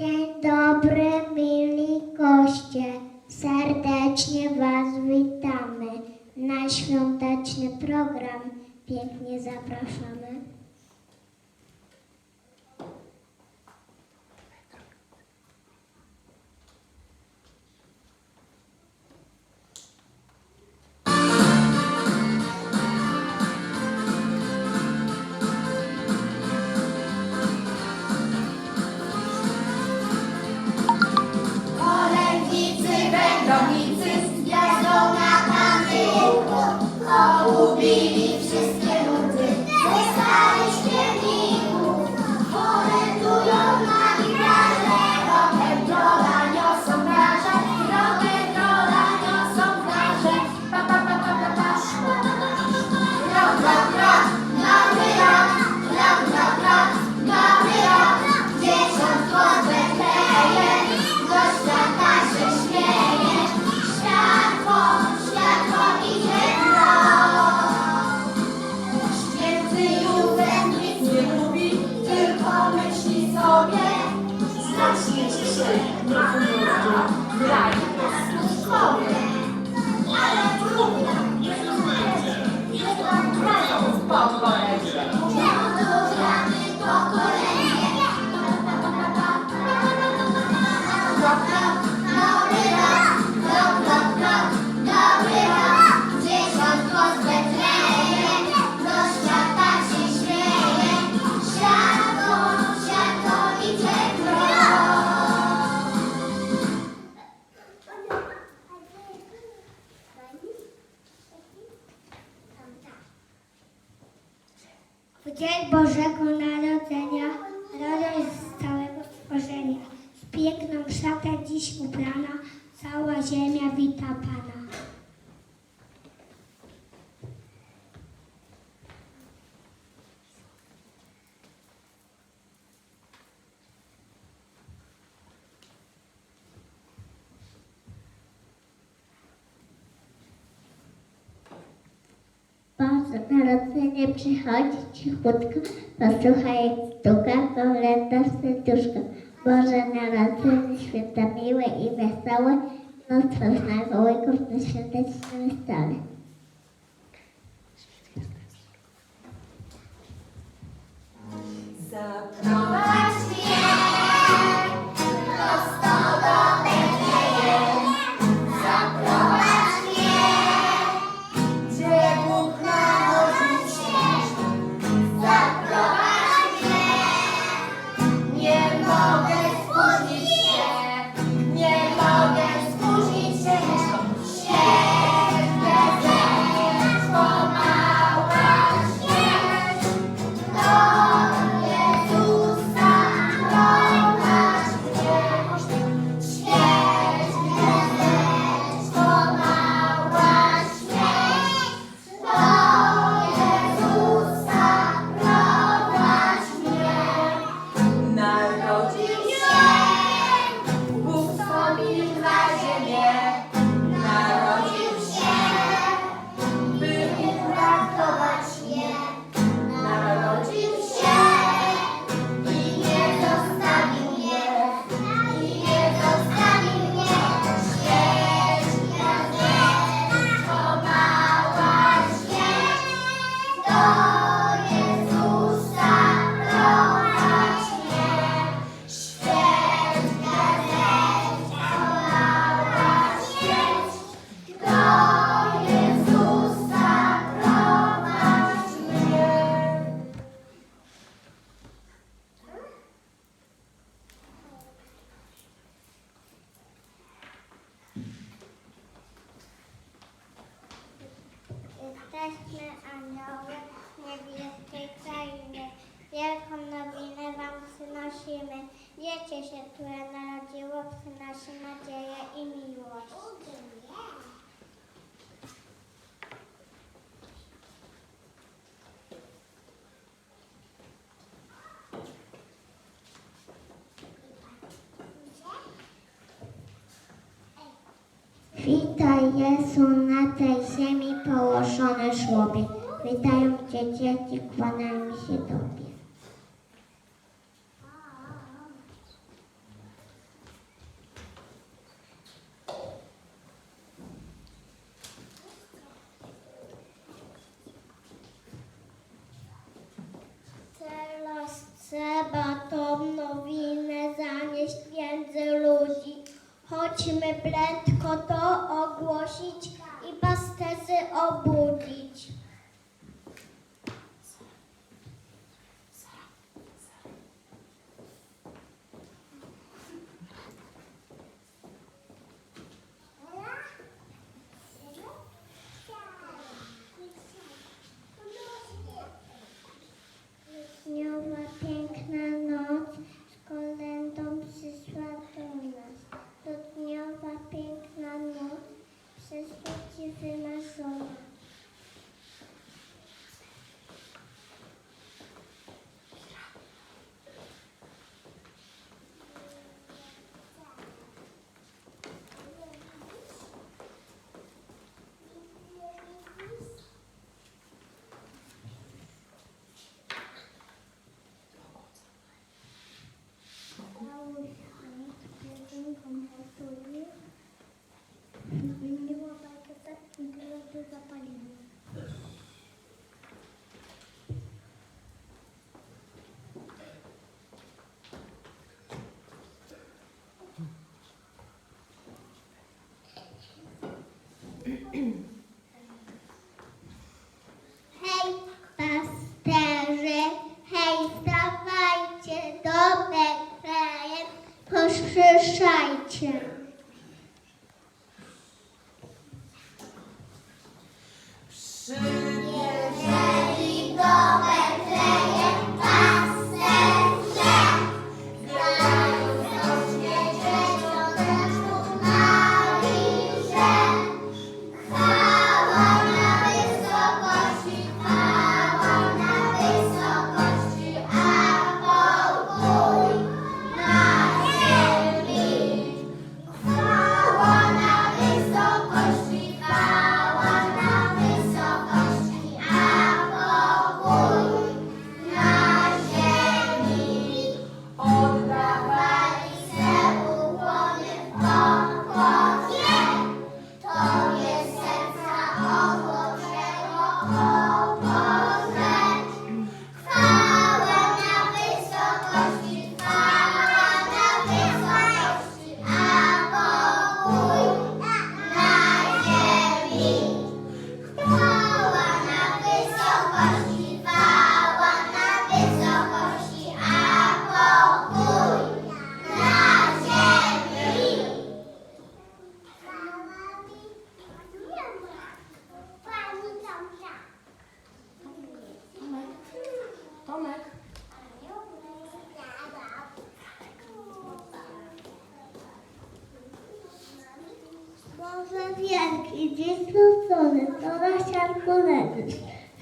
Dzień dobry, mili goście. Serdecznie Was witamy na świąteczny program. Pięknie zapraszamy. dziś ubrana, cała ziemia wita Pana. narodzenie przychodzi cichutko, posłuchaj jak stuka, powleta serduszko. Boże Narodzenie, święta miłe i wesołe, noc pełna wołyków na świątecznym stole. Zapraszam. Witaj Jezu na tej ziemi położone żłobie. Witają Cię dzieci, kłaniam się Tobie. Teraz trzeba tą nowinę choć my prędko to ogłosić i pasterzy obu. Hej, pasterze, hej, stawajcie, do Betlejem, poszerzajcie.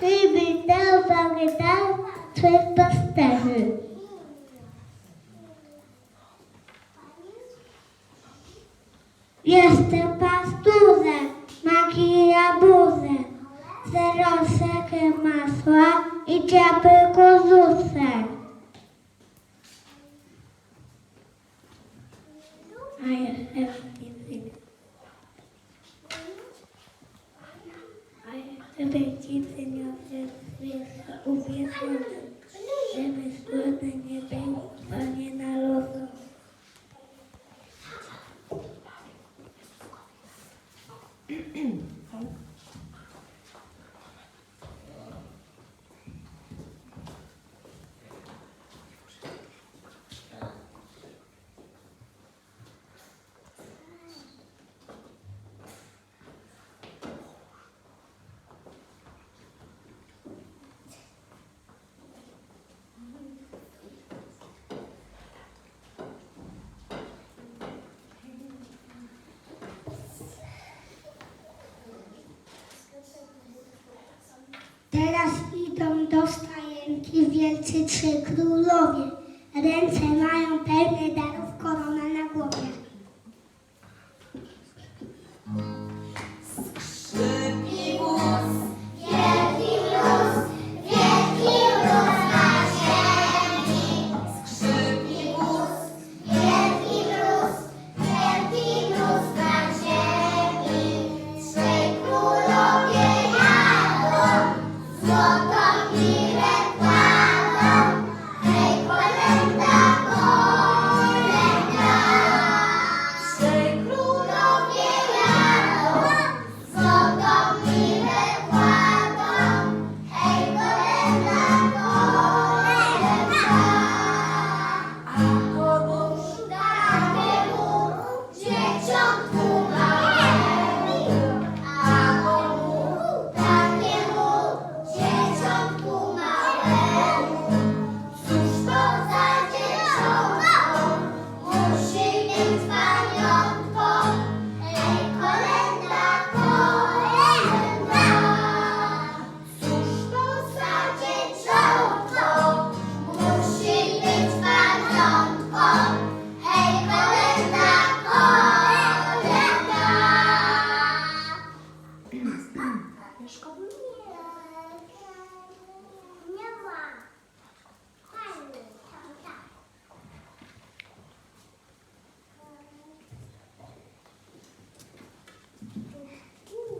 Wywitał Bagdad swe pasterzy. Jestem pasturzem, makija buzę, zerosek masła i ciapy kozusek. Перетіцення вже вийшла у вісну, вже безкодна не день, Teraz idą do stajenki wielcy trzej królowie. Ręce mają pełne darów.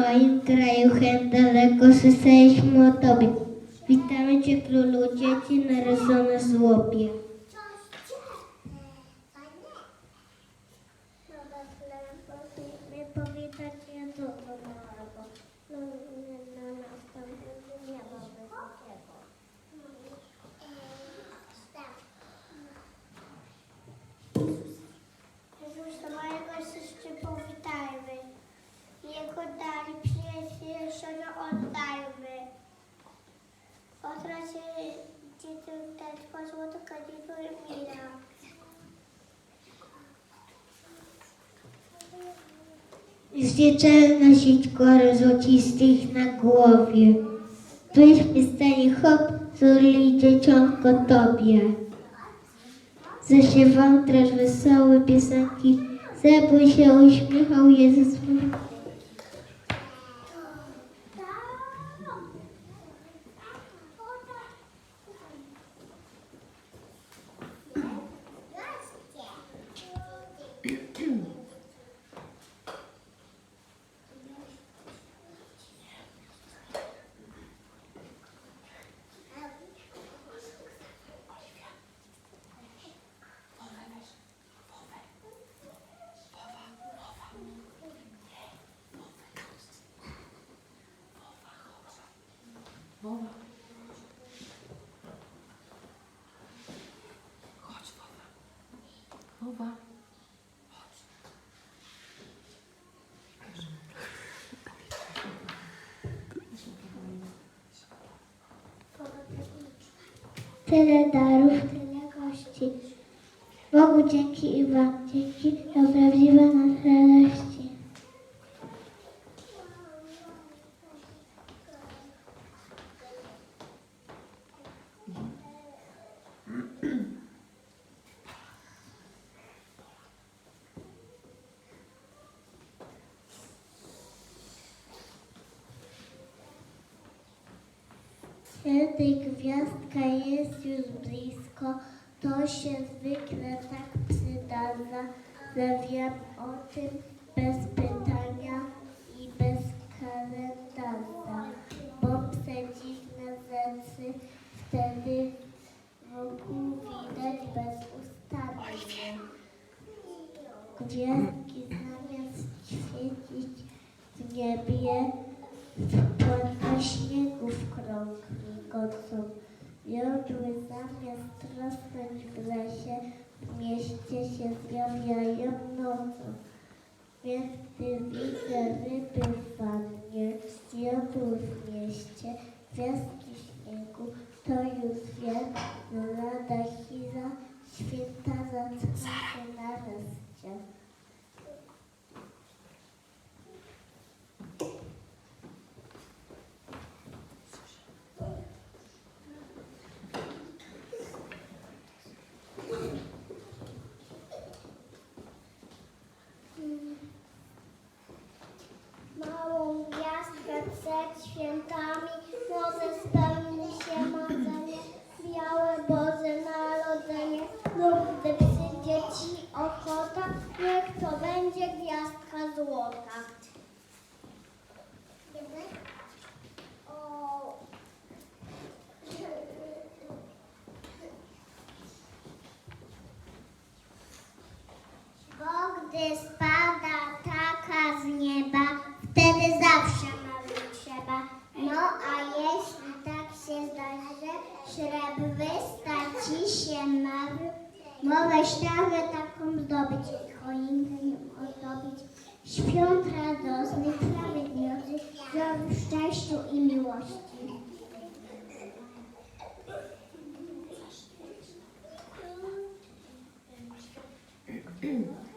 Moim kraju hen daleko słyszeliśmy o Tobie. Witamy Cię, Królu Dzieci, narysowane z łopie. Zwieczałem nosić kory złocistych na głowie. Byśmy stali hop, zuli dzieciątko Tobie. Zaśpiewał też wesołe piosenki, zabój się uśmiechał Jezus. Wowa. Tyle darów, tyle gości. Bogu dzięki i Wam dzięki za prawdziwe nasze radości. Kiedy gwiazdka jest już blisko, to się zwykle tak przydarza, że wiem o tym bez pytania i bez kalendarza, bo przedziwne rzeczy wtedy wokół widać bezustannie. Gwiazdki zamiast świecić w niebie, Płatne śniegu w krąg migocą. Jodły zamiast rosnąć w lesie, w mieście się zjawiają nocą. Więc widzę ryby w wannie, jodły w mieście, gwiazdki śniegu, to już wiem, że lada chwila święta zaczyna się nareszcie. Przed świętami może spełni się marzenie. Białe Boże Narodzenie lub gdy przyjdzie Ci ochota, niech to będzie gwiazdka złota. O. Bo a jeśli tak się zdarzy, śrebrysta ci się mały, mogę ślawę taką zdobyć choinkę ozdobić. Świąt radosnych, sprawiedliwych, zdrowych, szczęściu i miłości. Oliwia.